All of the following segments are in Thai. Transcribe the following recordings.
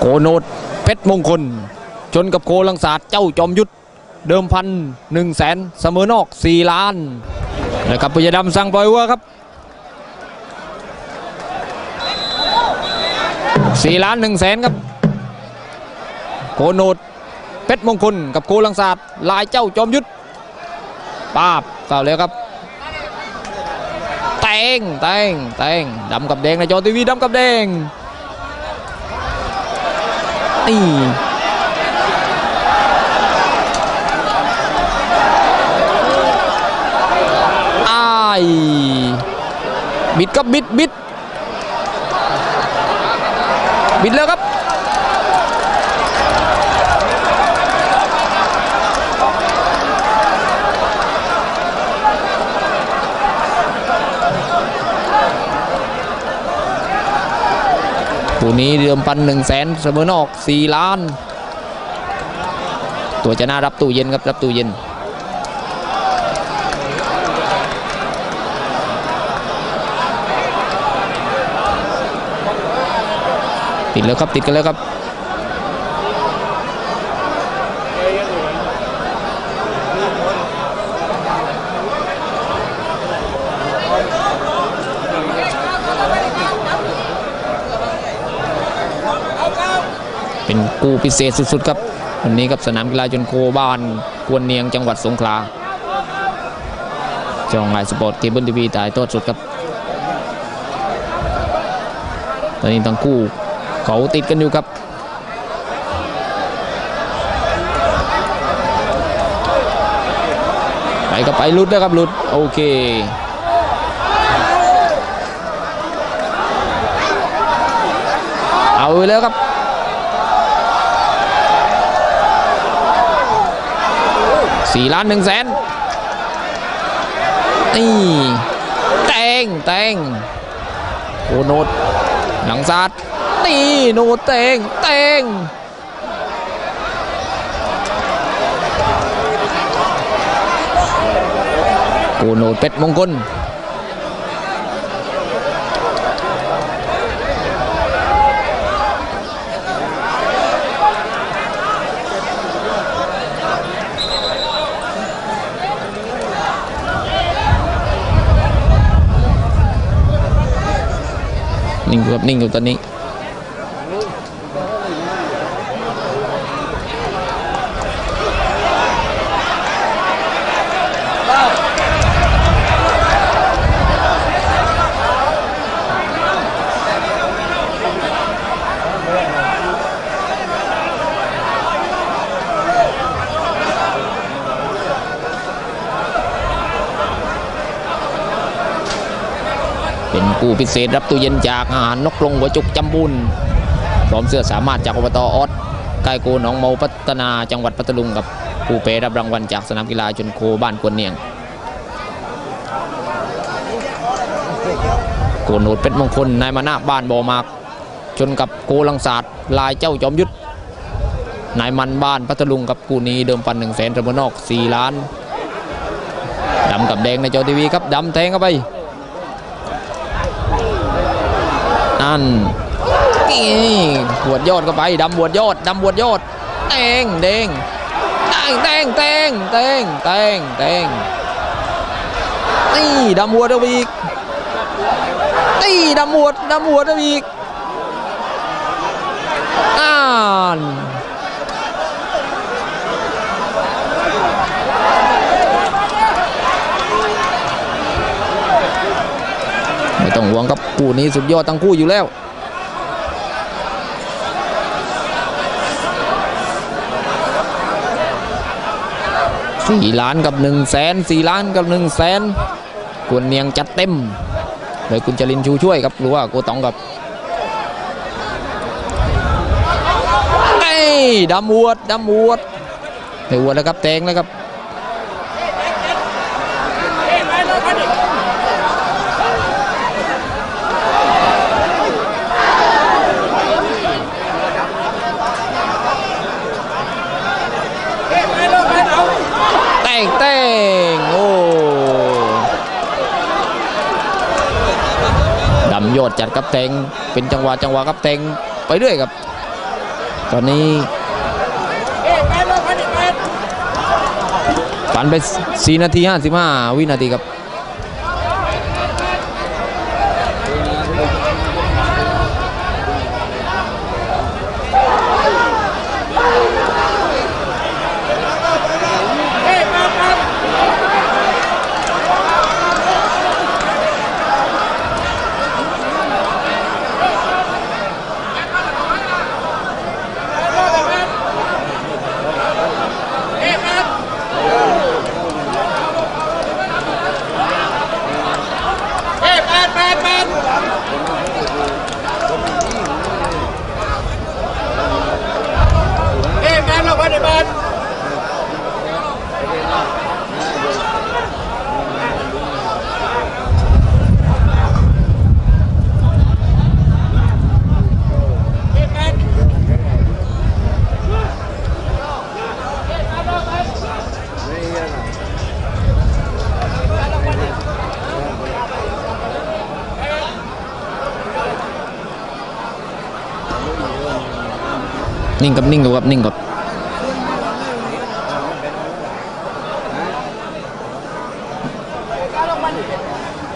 โกโนดเพชรมงคล ชนกับโกลังศาสตร์เจ้าจอมยุทธเดิมพันหนึ่งแสนเสมอนอกสี่ล้านนะครับพยาดำสั่งปล่อยวัวครับสี่ล้านหนึ่งแสนครับโกโนดเพชรมงคลกับโกลังศาสตร์ลายเจ้าจอมยุทธปาบเฝ้าเลยครับแตงแตงแตงดำกับแดงในจอทีวีดำกับแดง ตีไอ้าย บิดก็บบิดบิด บิดแล้วครับ ผู้นี้เดิมพันหนึ่งแสนเสมอนอกสี่ล้าน ตัวจะน่ารับตู้เย็นครับรับตู้เย็นติดแล้วครับติดกันแล้วครับ กูพิเศษสุดๆครับวันนี้ครับสนามกีฬาจนโคบ้านกวนเนียงจังหวัดสงขลาจองไลน์สปอร์ตเคเบิลทีวีถ่ายทอดสดครับ ตอนนี้ทั้งคู่เขาติดกันอยู่ครับไปก็ไปลุดนะครับลุดโอเคเอาไปแล้วครับ สี่ล้านหนึ่งแสนนี่แตงแตงโอโนดหลังซัดนี่โนดแตงเตงกูโนดเป็ดมงคล นิ่งครับนิ่งอยู่ตอนนี้ พิเศษรับตู้เย็นจากอาหารนกกรงหัวจุกจำบุญพร้อมเสื้อสามารถจากอบตออสใกล้โกหนองเมาพัฒนาจังหวัดพัทลุงกับผู้เปรับรางวัลจากสนามกีฬาชนโคบ้านกวนเนียงโกโนดเป็นมงคลนายมานาบ้านบ่อมาก ชนกับโกลังศาสตร์ลายเจ้าจอมยุทธนายมันบ้านพัทลุงกับกูนี้เดิมพันหนึ่งแสนตะบนนอกสี่ล้านดำกับแดงในจอทีวีครับดำแทงเข้าไป นั่นนี่บวดยอดเข้าไปดำบวดยอดดำบวดยอดแตงแดงแตงแตงแตงแตงแตงแตงนี่ดำบวดเอาอีกนี่ดำบวดดำบวดเอาอีกอ่าน ต้องหวงครับคู่นี้สุดยอดทั้งคู่อยู่แล้วสี่ล้านกับหนึ่งแสนสี่ล้านกับหนึ่งแสนกวนเนียงจัดเต็มโดยคุณจรินชูช่วยครับหรือว่าโกตองกับไอ้ดำอวดดำอวดไม่อวดแล้วครับแตงแล้วครับ แต่งแต่งโอ้ดำ ยอดจัดกับเตงเป็นจังหวะจังหวะกับเตงไปเรื่อยครับ ตอนนี้ฝันไป4นาที 55 วินาทีครับ นิ่ง กับนิ่งกับครับนิ่งกับ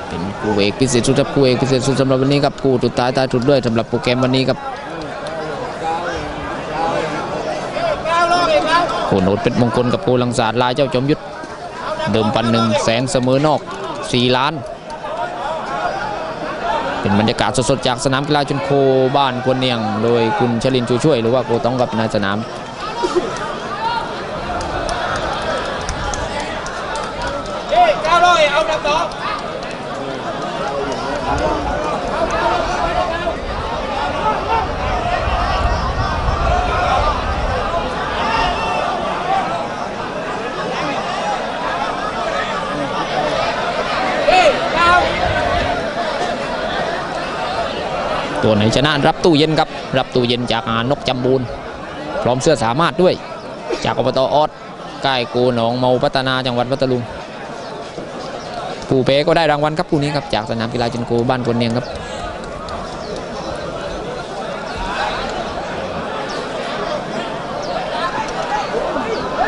เป็นคู่เอกพิเศษสุดครับคู่เอกพิเศษสุดสำหรับวันนี้ครับคู่สุดท้ายท้ายสุดด้วยสำหรับโปรแกรมวันนี้ครับคู่โนดเป็นมงคลกับคู่ลังสาดลายเจ้าจอมยุทธเดิมพันหนึ่งแสงเสมอนอก4ล้าน เป็นบรรยากาศสดๆจากสนามกีฬาชนโคบ้านควนเนียง โดยคุณชลินชูช่วย หรือว่าโกต้องกับนายสนาม ตัวไหนชนะรับตู้เย็นครับ รับตู้เย็นจากอานกจำบูนพร้อมเสื้อสามารถด้วย จากอบตออดใกล้กูหนองเมาพัฒนาจังหวัดพัทลุงผู้เป้ก็ได้รางวัลครับผู้นี้ครับจากสนามกีฬาจินโกบ้านคนเนียงครับ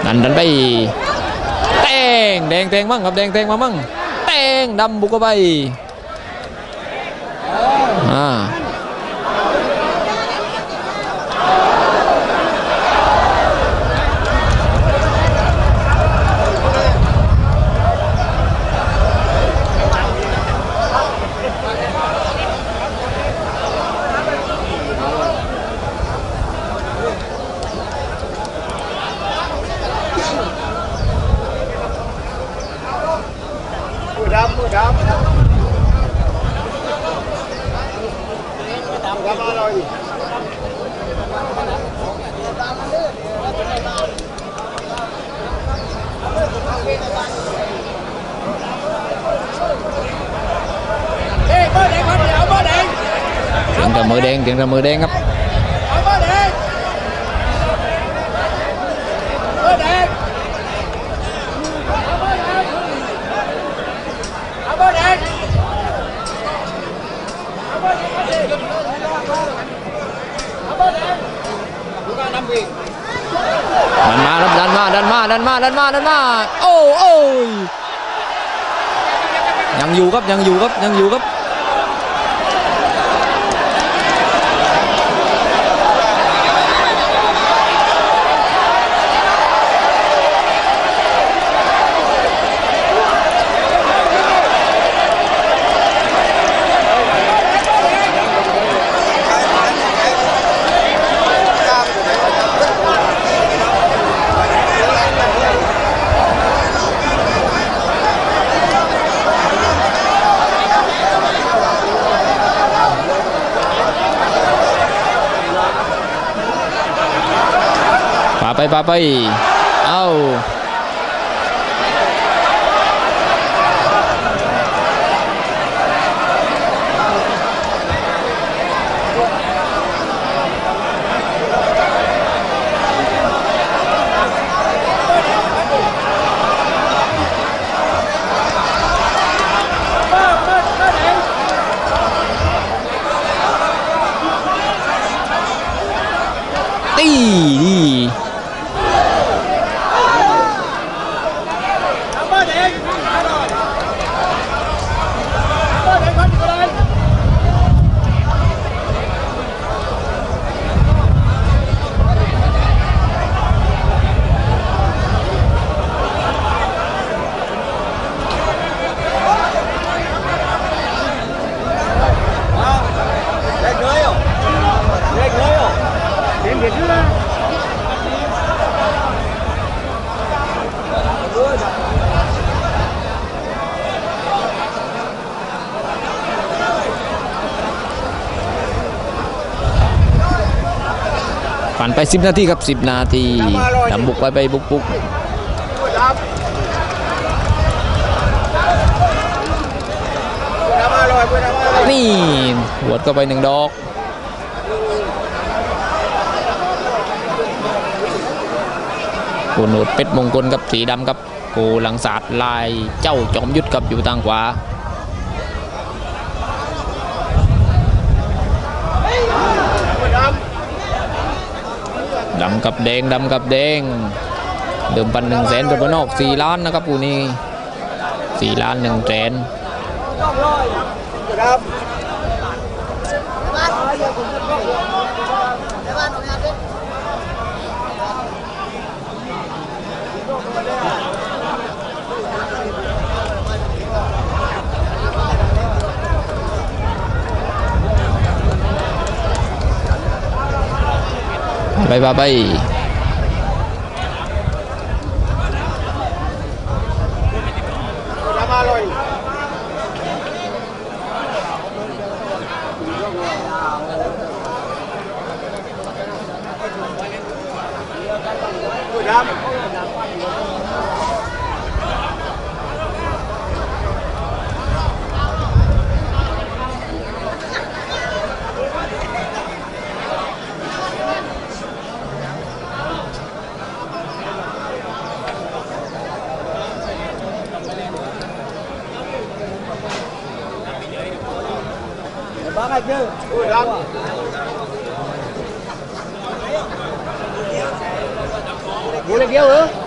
ดันดันไปแตงแดงแตงมั่งครับแดงแตงมามั่งแตงดำบุกเข้าไปอ่า มือดำมือดำดำอร่อย เฮ้ยเบอร์แดงครับเดี๋ยวเบอร์แดง เสียงกระมือแดงเสียงกระมือแดงครับเอาเบอร์แดงเบอร์แดงเอาเบอร์แดงเอาเบอร์แดงเอาเบอร์แดงเอาเบอร์แดงดูการนำวิ่ง ดันมาครับดันมาดันมาดันมาดันมาดันมาโอ้โอ้ยยังอยู่ครับยังอยู่ครับยังอยู่ครับ ปาไปปาไป เอ้า ตี ตีนี่ เอาเบอร์แดงเอาหน่อยเอาเบอร์แดงคนอยู่เลย Lên người không? Lên người không? Lên Việt nữa. ผ่านไป10นาทีครับ10นาทีดำบุกไปไปบุกบุกนี่หัวดเข้าไปหนึ่งดอกโกโนดเป็ดมงคลกับสีดำครับโกหลังศาสตร์ลายเจ้าจอมยุทธกับอยู่ทางขวา ดำกับแดงดำกับแดง เดิมพันหนึ่งแสนรบนอกสี่ล้านนะครับปูนี้สี่ล้านหนึ่งแสนครับ ปไป Vou levar lá.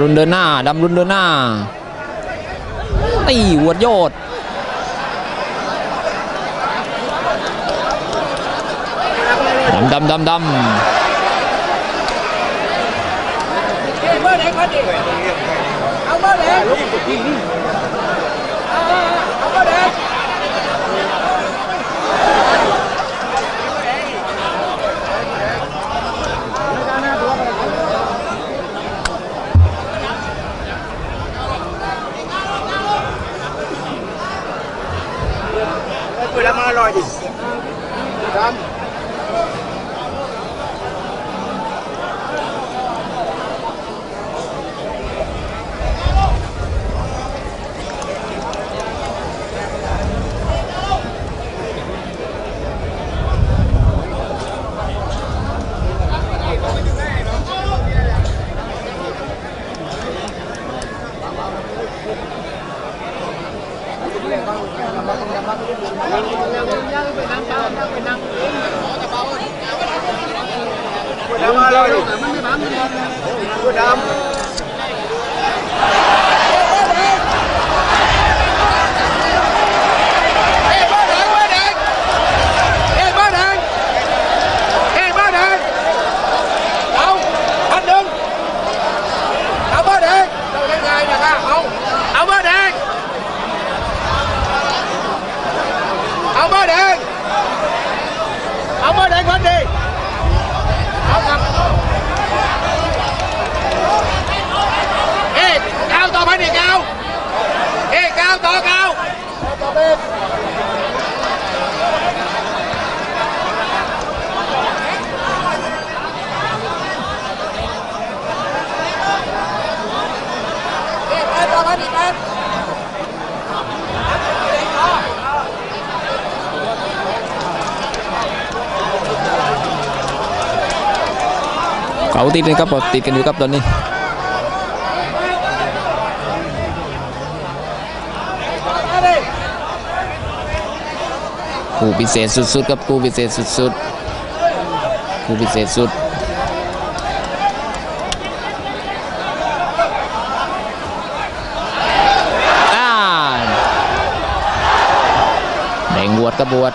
รุนเดินหน้ารุนเดินหน้าดำรุนเดินหน้าตีหัวดโยดดำดำดำด Ê, Hallelujah. าติดกันครับติดกันอยู่ครับตอนนี้คู่พิเศษสุดๆครับคู่พิเศษสุดๆคู่พิเศษสุดแดงบวชกับบวช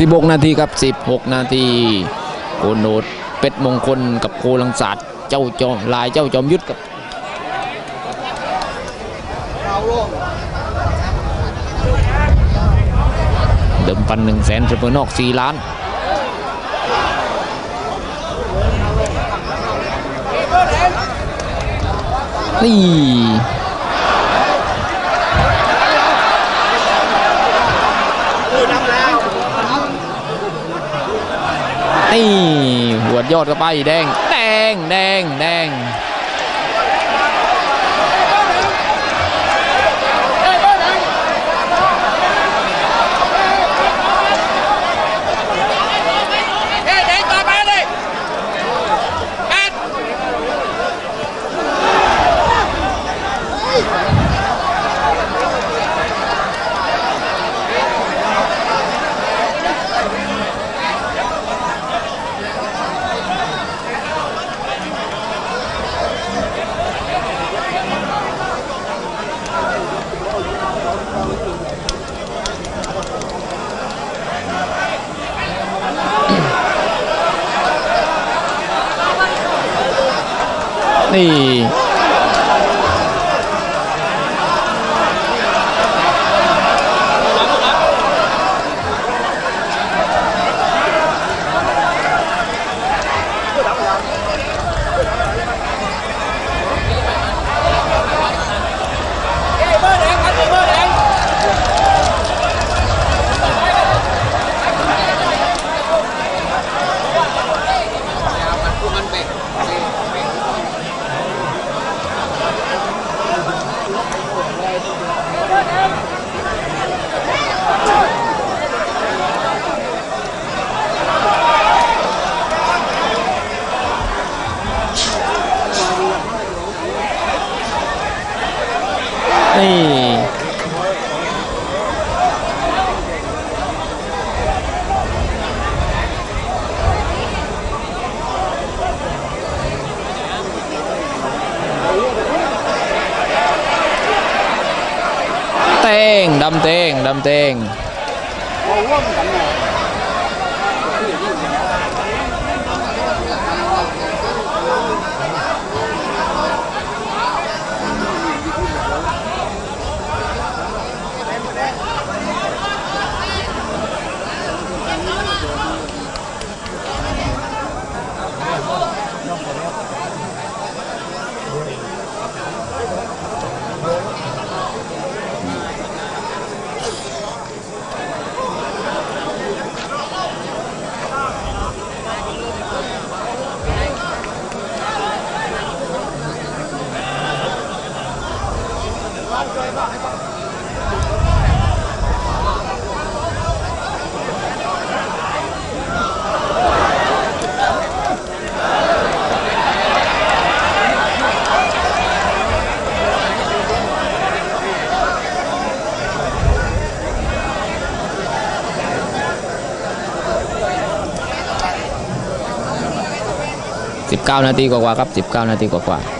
16 นาทีครับ 16 นาทีโกโนดเป็ดมงคลกับโคลังศาสตร์เจ้าจอมลายเจ้าจอมยุทธกับเดิมพันหนึ่งแสนเทรเปอร์นอกสี่ล้านนี่ นี่หัวยอดก็ไปแดง แดงแดงแดง เอ้ยเด็กต่อไปเลยแปด นี่ เอ้ยเบอร์แดงครับเบอร์แดง นี่ เต้งดำ 19 นาทีกว่าๆครับ 19 นาทีกว่าๆ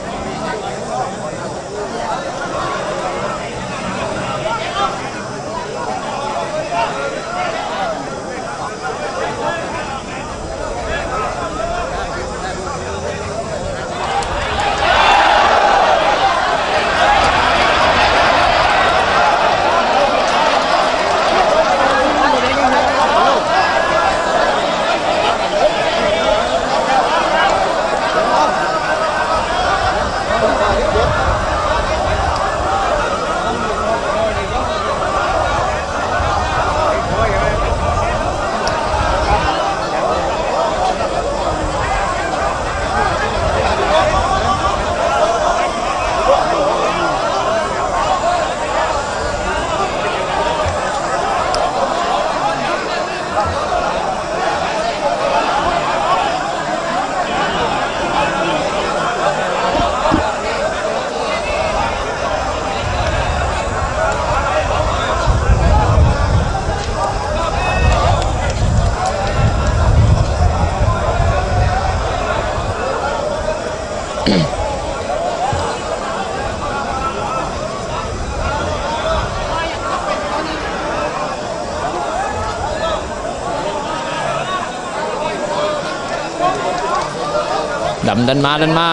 ดำเดินมาเดินมา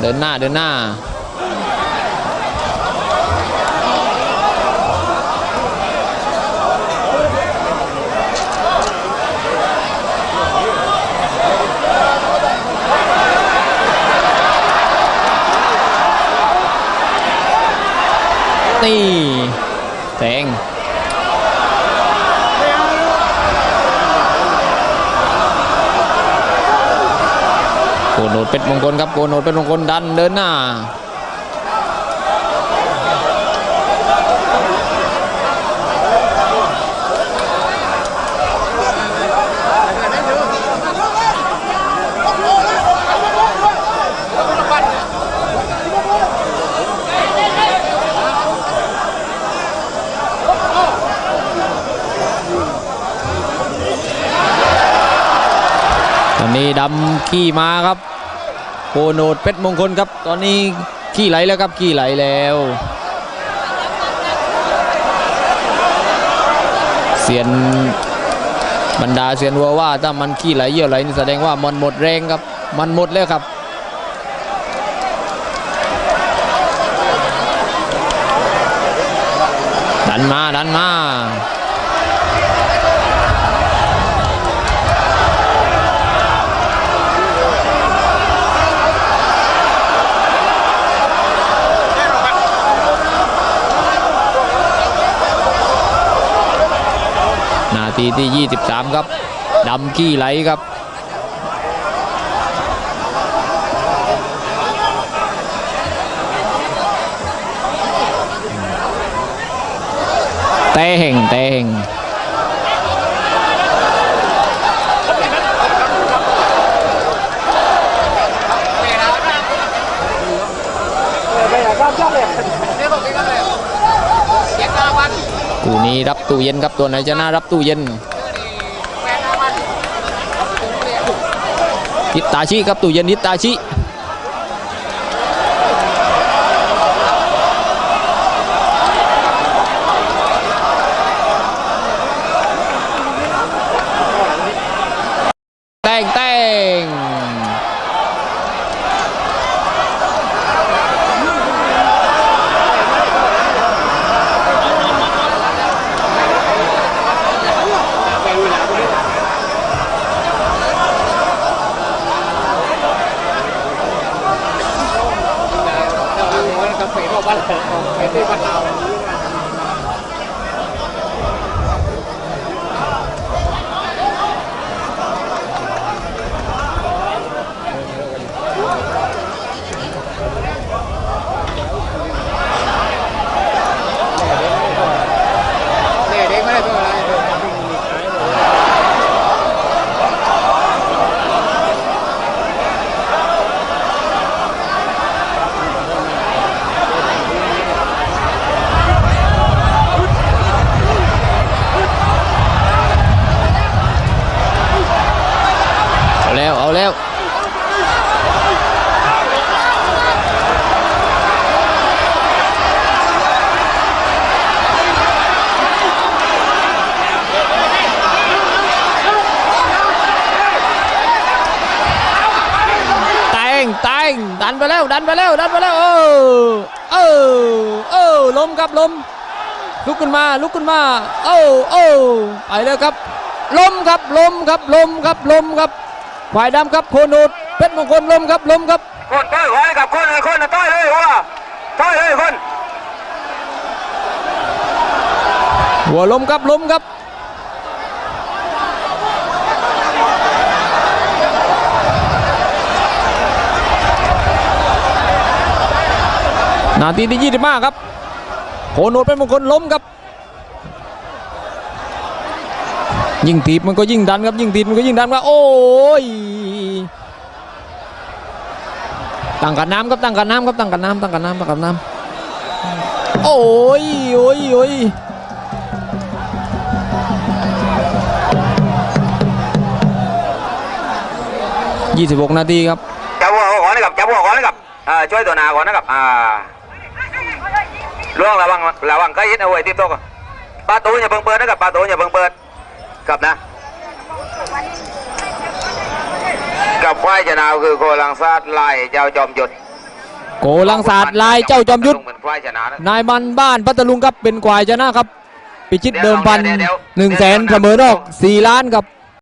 เดินหน้าเดินหน้านี่แทงโกโน ดเป็ดมงคลครับโกโนดเป็ดมงคลดันเดินหน้าตอนนี้ดำขี้มาครับ โกโนดเป็ดมงคลครับ ตอนนี้ขี้ไหลแล้วครับขี้ไหลแล้วเสียนบรรดาเสียนวัวว่าถ้ามันขี้ไหลเยี่ยวไหลนี่แสดงว่ามันหมดแรงครับ มันหมดแล้วครับ ดันมาดันมา ทีที่ 23 ครับดำขี้ไหลครับเต่เห่งเตะเห่ง นี้รับตู้เย็นครับตัวไหนจะน่ารับตู้เย็นฮิตาชิครับตู้เย็นฮิตาชิแต่งแต่ง Để đấy mới là tôi lại. เอาแล้ว เอาแล้ว แตงแตงดัน ไปแล้วดันไปแล้วดันไปแล้วเออเออเออลมครับลมลุกขึ้นมาลุกขึ้นมาเออเออไปแล้วครับลมครับลมครับลมครับลมครับฝ่ายดำครับโคนูดเพชรมงคลลมครับลมครับคนต้อยหัวให้กับคนเลยคนน่ะต้อยเลยหัวต้อยเลยคนหัวลมครับลมครับ นาทีที่ 25 ครับโคนดเป็นมงคลล้มครับ ยิ่งถีบมันก็ยิ่งดันครับ ยิ่งถีบมันก็ยิ่งดันครับโอ้ยตั้งกันน้ำครับตั้งกันน้ำครับตั้งกันน้ำตั้งกันน้ำตั้งกันน้ำโอ้ยโอ้ยโอ้ย26นาทีครับจับหัวก่อนนะครับจับหัวก่อนนะครับช่วยตัวหนาก่อนนะครับอ่า ล่วงระวังระวังใกล้ยิดเอาไว้ที่โต๊ะก่อนประตูอย่าเพิ่งเปิดนะครับประตูอย่าเพิ่งเปิดกลับนะกลับกับควายชนะคือโกลังซาดไล่เจ้าจอมหยุดโกลังศาสตร์ลายเจ้าจอมยุทธเหมือนควายชนะนะนายมันบ้านพัทลุงครับเป็นควายชนะครับ พิชิตเดิมพันหนึ่งแสนเสมอนอกสี่ล้านครับ